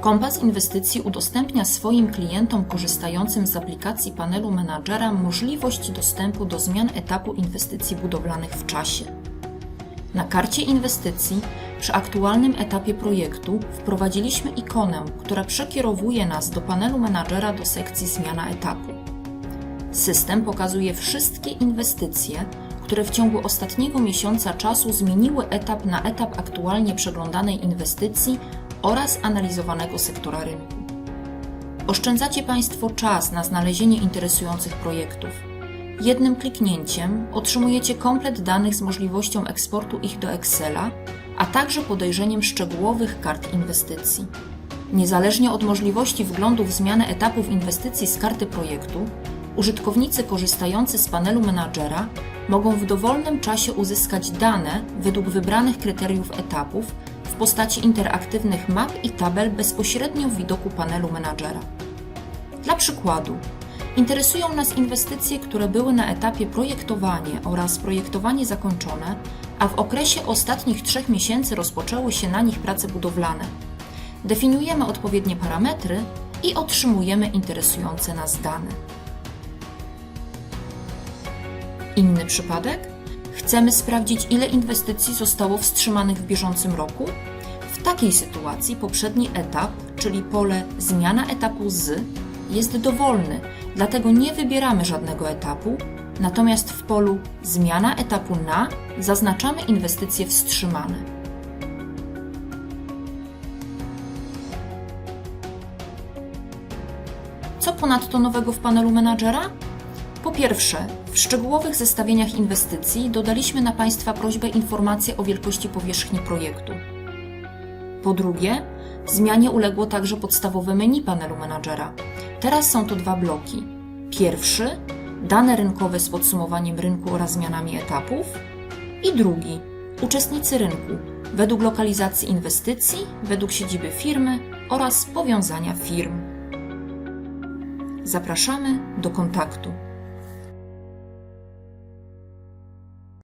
Kompas Inwestycji udostępnia swoim klientom korzystającym z aplikacji panelu menadżera możliwość dostępu do zmian etapu inwestycji budowlanych w czasie. Na karcie inwestycji przy aktualnym etapie projektu wprowadziliśmy ikonę, która przekierowuje nas do panelu menadżera do sekcji zmiana etapu. System pokazuje wszystkie inwestycje, które w ciągu ostatniego miesiąca czasu zmieniły etap na etap aktualnie przeglądanej inwestycji oraz analizowanego sektora rynku. Oszczędzacie Państwo czas na znalezienie interesujących projektów. Jednym kliknięciem otrzymujecie komplet danych z możliwością eksportu ich do Excela, a także podejrzeniem szczegółowych kart inwestycji. Niezależnie od możliwości wglądu w zmianę etapów inwestycji z karty projektu, użytkownicy korzystający z panelu menadżera mogą w dowolnym czasie uzyskać dane według wybranych kryteriów etapów postaci interaktywnych map i tabel bezpośrednio w widoku panelu menadżera. Dla przykładu, interesują nas inwestycje, które były na etapie projektowanie oraz projektowanie zakończone, a w okresie ostatnich trzech miesięcy rozpoczęły się na nich prace budowlane. Definiujemy odpowiednie parametry i otrzymujemy interesujące nas dane. Inny przypadek? Chcemy sprawdzić, ile inwestycji zostało wstrzymanych w bieżącym roku? W takiej sytuacji poprzedni etap, czyli pole zmiana etapu z, jest dowolny, dlatego nie wybieramy żadnego etapu, natomiast w polu zmiana etapu na zaznaczamy inwestycje wstrzymane. Co ponadto nowego w panelu menadżera? Po pierwsze, w szczegółowych zestawieniach inwestycji dodaliśmy na Państwa prośbę informacje o wielkości powierzchni projektu. Po drugie, zmianie uległo także podstawowe menu panelu menadżera. Teraz są to dwa bloki. Pierwszy dane rynkowe z podsumowaniem rynku oraz zmianami etapów i drugi uczestnicy rynku według lokalizacji inwestycji, według siedziby firmy oraz powiązania firm. Zapraszamy do kontaktu.